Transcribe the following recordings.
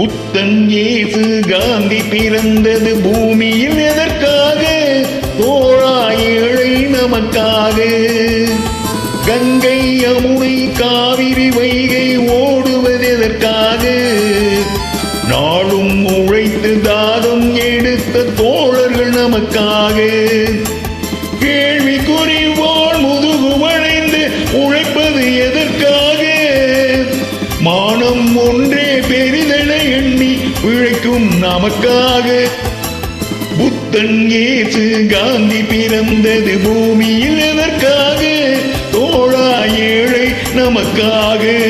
புத்தன் இயேசு காந்தி பிறந்தது பூமியில் எதற்காக? தோழாயிழை நமக்காக. கங்கை யமுனை காவிரி வைகை ஓடுவது எதற்காக? நாளும் உழைத்து தாகம் எடுத்த தோழர்கள் நமக்காக. கேள்விக்குறி வாழ் முதுகு வளைந்து உழைப்பது எது பிழைக்கும் நமக்காக புத்தன் ஏசு காந்தி பிறந்தது பூமியில் எதற்காக? தோழா ஏழை நமக்காக.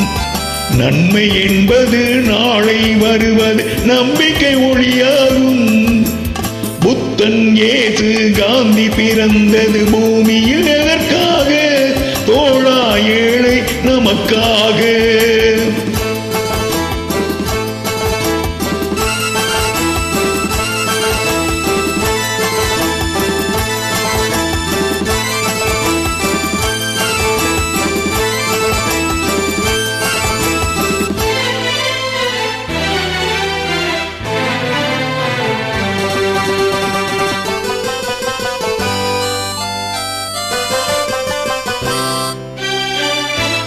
நன்மை என்பது நாளை வருவது நம்பிக்கை ஒளியாகும். புத்தன் ஏசு காந்தி பிறந்தது பூமியில் எதற்காக? தோழா ஏழை நமக்காக.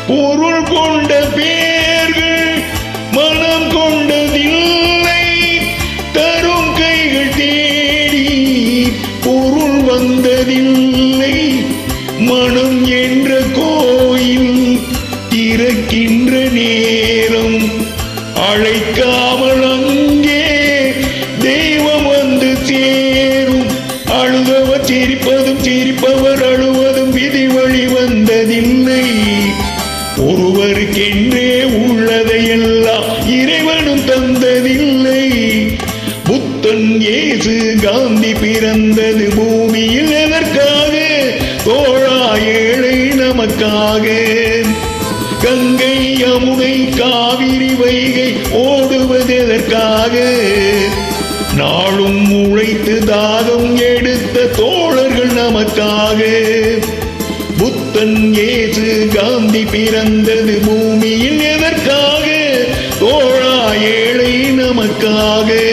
பொருள் கொண்ட பேர்கள் மனம் கொண்டதில்லை தரும் கைகள் தேடி பொருள் வந்ததில்லை. மனம் என்ற கோயில் திறக்கின்ற நேரம் அழைக்காமல் அங்கே தெய்வம் வந்து சேரும். அழுதவர் சிரிப்பதும் சிரிப்பவர் ஒருவருக்கென்றே உள்ளதையெல்லாம் இறைவனும் தந்ததில்லை. புத்தன் ஏசு காந்தி பிறந்தது பூமியில் எதற்காக? தோழா ஏழை நமக்காக. கங்கை யமுனை காவிரி வைகை ஓடுவது எதற்காக? நாளும் உழைத்து தாகம் எடுத்த தோழர்கள் நமக்காக. புத்தன் ஏசு காந்தி பிறந்தது பூமியில் எதற்காக? தோழா ஏழை நமக்காக.